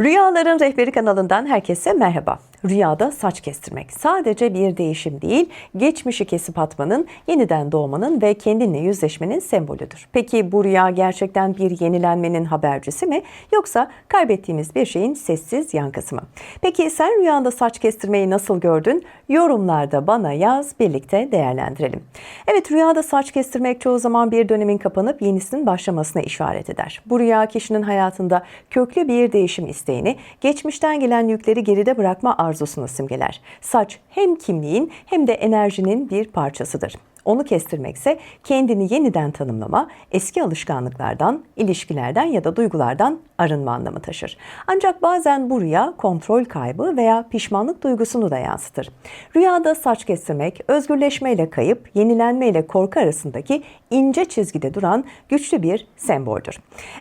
Rüyaların Rehberi kanalından herkese merhaba. Rüyada saç kestirmek sadece bir değişim değil, geçmişi kesip atmanın, yeniden doğmanın ve kendinle yüzleşmenin sembolüdür. Peki bu rüya gerçekten bir yenilenmenin habercisi mi yoksa kaybettiğimiz bir şeyin sessiz yankısı mı? Peki sen rüyanda saç kestirmeyi nasıl gördün? Yorumlarda bana yaz, birlikte değerlendirelim. Evet rüyada saç kestirmek çoğu zaman bir dönemin kapanıp yenisinin başlamasına işaret eder. Bu rüya kişinin hayatında köklü bir değişim isteğini, geçmişten gelen yükleri geride bırakma arzusunu simgeler. Saç hem kimliğin hem de enerjinin bir parçasıdır. Onu kestirmekse kendini yeniden tanımlama, eski alışkanlıklardan, ilişkilerden ya da duygulardan arınma anlamı taşır. Ancak bazen bu rüya kontrol kaybı veya pişmanlık duygusunu da yansıtır. Rüyada saç kestirmek, özgürleşmeyle kayıp, yenilenmeyle korku arasındaki ince çizgide duran güçlü bir semboldür.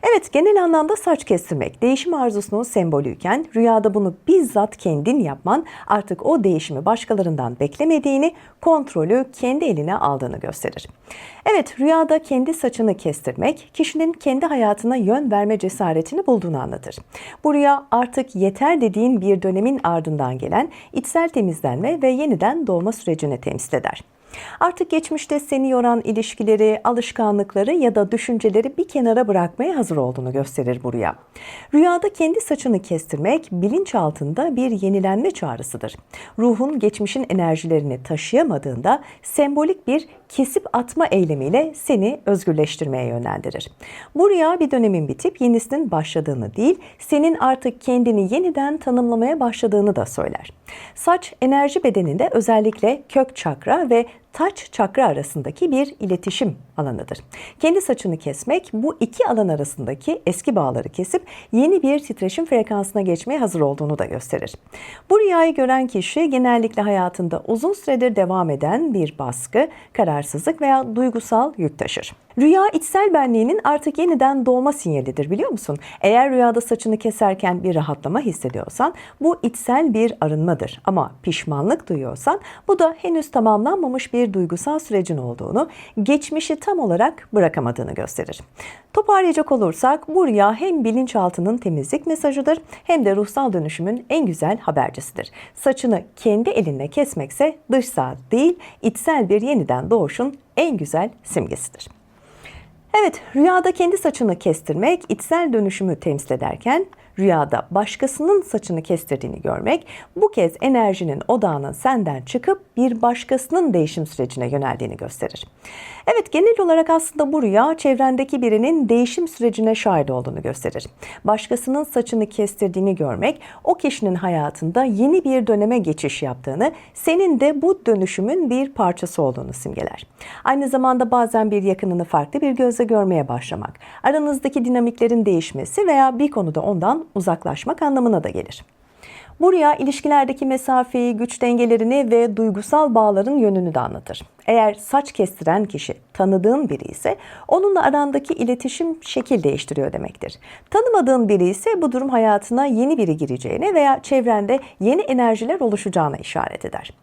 Evet genel anlamda saç kestirmek değişim arzusunun sembolüyken rüyada bunu bizzat kendin yapman artık o değişimi başkalarından beklemediğini, kontrolü kendi eline aldığını gösterir. Evet rüyada kendi saçını kestirmek kişinin kendi hayatına yön verme cesaretini bulduğunu anlatır. Bu rüya artık yeter dediğin bir dönemin ardından gelen içsel temizlenme ve yeniden doğma sürecini temsil eder. Artık geçmişte seni yoran ilişkileri, alışkanlıkları ya da düşünceleri bir kenara bırakmaya hazır olduğunu gösterir bu rüya. Rüyada kendi saçını kestirmek bilinç altında bir yenilenme çağrısıdır. Ruhun geçmişin enerjilerini taşıyamadığında sembolik bir kesip atma eylemiyle seni özgürleştirmeye yönlendirir. Bu rüya bir dönemin bitip yenisinin başladığını değil, senin artık kendini yeniden tanımlamaya başladığını da söyler. Saç enerji bedeninde özellikle kök çakra ve taç çakra arasındaki bir iletişim alanıdır. Kendi saçını kesmek bu iki alan arasındaki eski bağları kesip yeni bir titreşim frekansına geçmeye hazır olduğunu da gösterir. Bu rüyayı gören kişi genellikle hayatında uzun süredir devam eden bir baskı, kararsızlık veya duygusal yük taşır. Rüya içsel benliğinin artık yeniden doğma sinyalidir biliyor musun? Eğer rüyada saçını keserken bir rahatlama hissediyorsan bu içsel bir arınmadır. Ama pişmanlık duyuyorsan bu da henüz tamamlanmamış bir duygusal sürecin olduğunu, geçmişi tam olarak bırakamadığını gösterir. Toparlayacak olursak bu rüya hem bilinçaltının temizlik mesajıdır hem de ruhsal dönüşümün en güzel habercisidir. Saçını kendi elinle kesmekse dışsal değil, içsel bir yeniden doğuşun en güzel simgesidir. Evet, rüyada kendi saçını kestirmek içsel dönüşümü temsil ederken rüyada başkasının saçını kestirdiğini görmek bu kez enerjinin odağının senden çıkıp bir başkasının değişim sürecine yöneldiğini gösterir. Evet genel olarak aslında bu rüya çevrendeki birinin değişim sürecine şahit olduğunu gösterir. Başkasının saçını kestirdiğini görmek o kişinin hayatında yeni bir döneme geçiş yaptığını, senin de bu dönüşümün bir parçası olduğunu simgeler. Aynı zamanda bazen bir yakınını farklı bir gözle görmeye başlamak, aranızdaki dinamiklerin değişmesi veya bir konuda ondan uzaklaşmak anlamına da gelir. Bu rüya ilişkilerdeki mesafeyi, güç dengelerini ve duygusal bağların yönünü de anlatır. Eğer saç kestiren kişi tanıdığın biri ise onunla arandaki iletişim şekil değiştiriyor demektir. Tanımadığın biri ise bu durum hayatına yeni biri gireceğine veya çevrende yeni enerjiler oluşacağına işaret eder.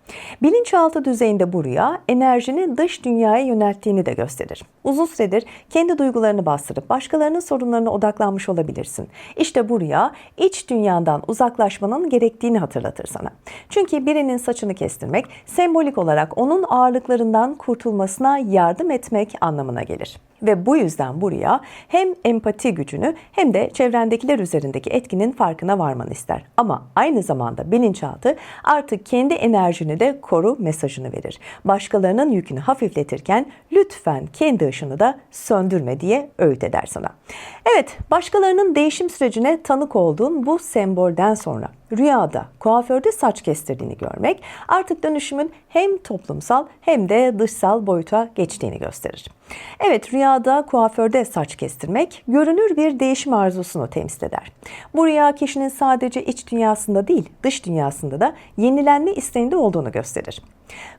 Bilinçaltı düzeyinde bu rüya enerjini dış dünyaya yönelttiğini de gösterir. Uzun süredir kendi duygularını bastırıp başkalarının sorunlarına odaklanmış olabilirsin. İşte bu rüya iç dünyandan uzaklaşmanın gerektiğini hatırlatır sana. Çünkü birinin saçını kestirmek sembolik olarak onun ağırlıklarından kurtulmasına yardım etmek anlamına gelir. Ve bu yüzden bu rüya hem empati gücünü hem de çevrendekiler üzerindeki etkinin farkına varmanı ister. Ama aynı zamanda bilinçaltı artık kendi enerjini de koru mesajını verir. Başkalarının yükünü hafifletirken lütfen kendi ışını da söndürme diye öğüt eder sana. Evet, başkalarının değişim sürecine tanık olduğun bu sembolden sonra rüyada kuaförde saç kestirdiğini görmek artık dönüşümün hem toplumsal hem de dışsal boyuta geçtiğini gösterir. Evet rüyada kuaförde saç kestirmek görünür bir değişim arzusunu temsil eder. Bu rüya kişinin sadece iç dünyasında değil dış dünyasında da yenilenme isteğinde olduğunu gösterir.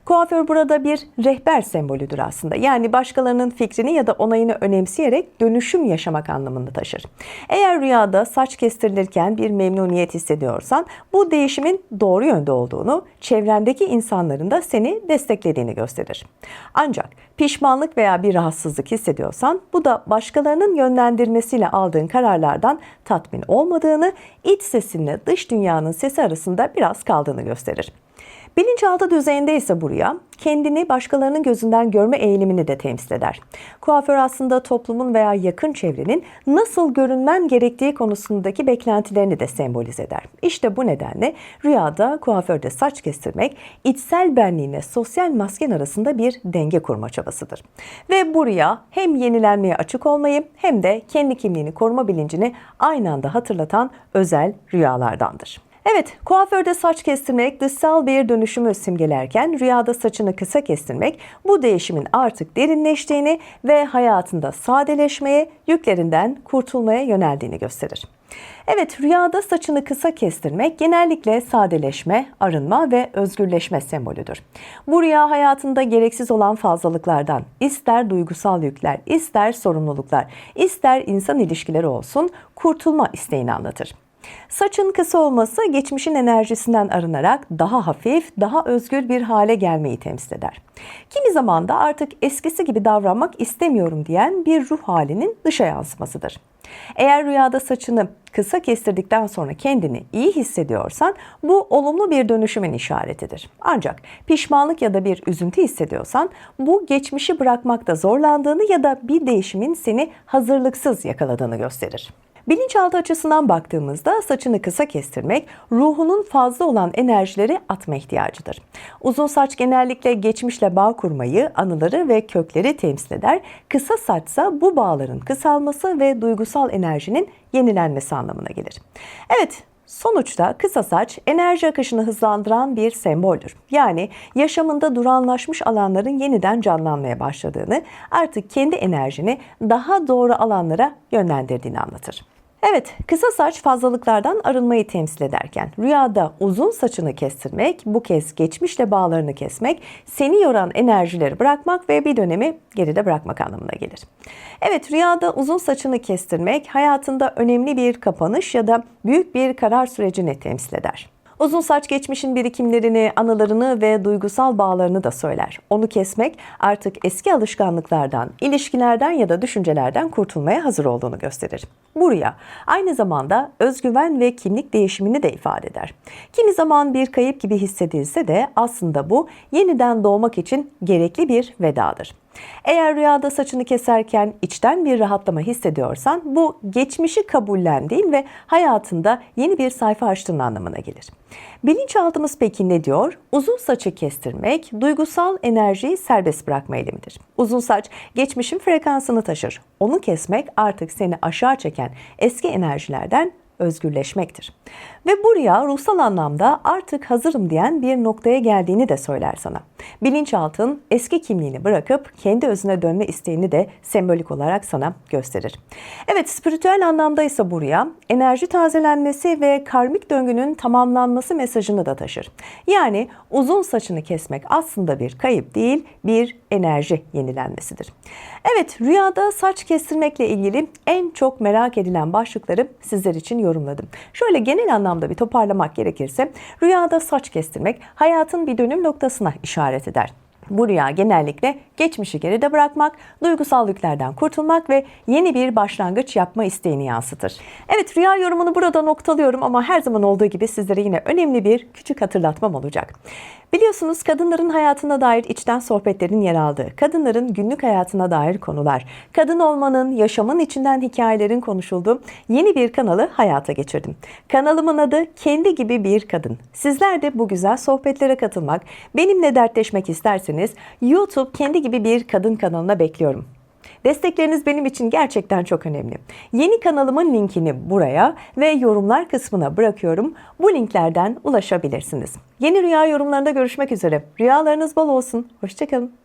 Kuaför burada bir rehber sembolüdür aslında. Yani başkalarının fikrini ya da onayını önemseyerek dönüşüm yaşamak anlamında taşır. Eğer rüyada saç kestirilirken bir memnuniyet hissediyorsan bu değişimin doğru yönde olduğunu, çevrendeki insanların da seni desteklediğini gösterir. Ancak pişmanlık veya bir rahatsızlık hissediyorsan bu da başkalarının yönlendirmesiyle aldığın kararlardan tatmin olmadığını, iç sesinle dış dünyanın sesi arasında biraz kaldığını gösterir. Bilinçaltı düzeyinde ise bu rüya kendini başkalarının gözünden görme eğilimini de temsil eder. Kuaför aslında toplumun veya yakın çevrenin nasıl görünmen gerektiği konusundaki beklentilerini de sembolize eder. İşte bu nedenle rüyada kuaförde saç kestirmek içsel benliğine sosyal masken arasında bir denge kurma çabasıdır. Ve bu rüya hem yenilenmeye açık olmayı hem de kendi kimliğini koruma bilincini aynı anda hatırlatan özel rüyalardandır. Evet, kuaförde saç kestirmek dışsal bir dönüşümü simgelerken rüyada saçını kısa kestirmek bu değişimin artık derinleştiğini ve hayatında sadeleşmeye, yüklerinden kurtulmaya yöneldiğini gösterir. Evet, rüyada saçını kısa kestirmek genellikle sadeleşme, arınma ve özgürleşme sembolüdür. Bu rüya hayatında gereksiz olan fazlalıklardan, ister duygusal yükler, ister sorumluluklar, ister insan ilişkileri olsun, kurtulma isteğini anlatır. Saçın kısa olması geçmişin enerjisinden arınarak daha hafif, daha özgür bir hale gelmeyi temsil eder. Kimi zaman da artık eskisi gibi davranmak istemiyorum diyen bir ruh halinin dışa yansımasıdır. Eğer rüyada saçını kısa kestirdikten sonra kendini iyi hissediyorsan bu olumlu bir dönüşümün işaretidir. Ancak pişmanlık ya da bir üzüntü hissediyorsan bu geçmişi bırakmakta zorlandığını ya da bir değişimin seni hazırlıksız yakaladığını gösterir. Bilinçaltı açısından baktığımızda saçını kısa kestirmek ruhunun fazla olan enerjileri atma ihtiyacıdır. Uzun saç genellikle geçmişle bağ kurmayı, anıları ve kökleri temsil eder. Kısa saçsa bu bağların kısalması ve duygusal enerjinin yenilenmesi anlamına gelir. Evet, Sonuçta kısa saç enerji akışını hızlandıran bir semboldür. Yani yaşamında duranlaşmış alanların yeniden canlanmaya başladığını, artık kendi enerjini daha doğru alanlara yönlendirdiğini anlatır. Evet, kısa saç fazlalıklardan arınmayı temsil ederken rüyada uzun saçını kestirmek, bu kez geçmişle bağlarını kesmek, seni yoran enerjileri bırakmak ve bir dönemi geride bırakmak anlamına gelir. Evet, rüyada uzun saçını kestirmek hayatında önemli bir kapanış ya da büyük bir karar sürecini temsil eder. Uzun saç geçmişin birikimlerini, anılarını ve duygusal bağlarını da söyler. Onu kesmek artık eski alışkanlıklardan, ilişkilerden ya da düşüncelerden kurtulmaya hazır olduğunu gösterir. Bu rüya aynı zamanda özgüven ve kimlik değişimini de ifade eder. Kimi zaman bir kayıp gibi hissedilse de aslında bu yeniden doğmak için gerekli bir vedadır. Eğer rüyada saçını keserken içten bir rahatlama hissediyorsan bu geçmişi kabullendiğin ve hayatında yeni bir sayfa açtığın anlamına gelir. Bilinçaltımız peki ne diyor? Uzun saçı kestirmek duygusal enerjiyi serbest bırakma eylemidir. Uzun saç geçmişin frekansını taşır. Onu kesmek artık seni aşağı çeken eski enerjilerden özgürleşmektir. Ve bu rüya ruhsal anlamda artık hazırım diyen bir noktaya geldiğini de söyler sana. Bilinçaltın eski kimliğini bırakıp kendi özüne dönme isteğini de sembolik olarak sana gösterir. Evet, spiritüel anlamda ise bu rüya enerji tazelenmesi ve karmik döngünün tamamlanması mesajını da taşır. Yani uzun saçını kesmek aslında bir kayıp değil, bir enerji yenilenmesidir. Evet, rüyada saç kestirmekle ilgili en çok merak edilen başlıkları sizler için yorumladım. Şöyle genel anlamda bir toparlamak gerekirse, rüyada saç kestirmek hayatın bir dönüm noktasına işaret eder. Bu rüya genellikle geçmişi geride bırakmak, duygusal yüklerden kurtulmak ve yeni bir başlangıç yapma isteğini yansıtır. Evet rüya yorumunu burada noktalıyorum ama her zaman olduğu gibi sizlere yine önemli bir küçük hatırlatmam olacak. Biliyorsunuz kadınların hayatına dair içten sohbetlerin yer aldığı, kadınların günlük hayatına dair konular, kadın olmanın, yaşamın içinden hikayelerin konuşulduğu yeni bir kanalı hayata geçirdim. Kanalımın adı Kendi Gibi Bir Kadın. Sizler de bu güzel sohbetlere katılmak, benimle dertleşmek isterseniz YouTube Kendi Gibi Bir Kadın kanalına bekliyorum. Destekleriniz benim için gerçekten çok önemli. Yeni kanalımın linkini buraya ve yorumlar kısmına bırakıyorum. Bu linklerden ulaşabilirsiniz. Yeni rüya yorumlarında görüşmek üzere. Rüyalarınız bol olsun. Hoşçakalın.